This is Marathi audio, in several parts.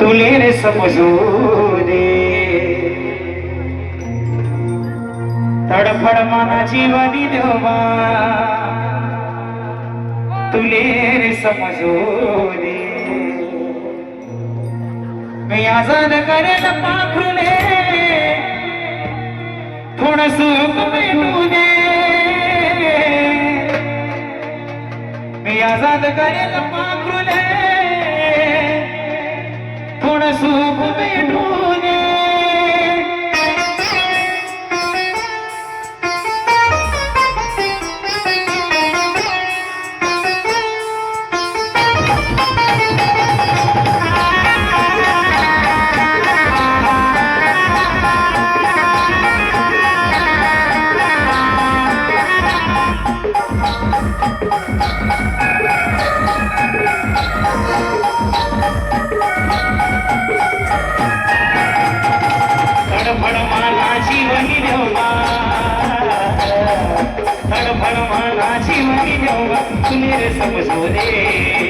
तुले रे समजू दे तडफड मना जीवनी देवा तुले रे समजू दे मी आजाद करेल पाखरुले. थोडं सुख भेटू दे. मी आजाद करेल पाखरुले. थोडं सुख भेटू दे धडफड मला जीवनी देवा धडफड मला जीवनी देवा तुम्ही रे समजू दे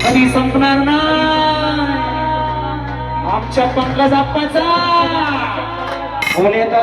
कधी संपणार नाही आमच्या पंकज आप्पाचा बोले तो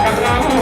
आमच्या शिवार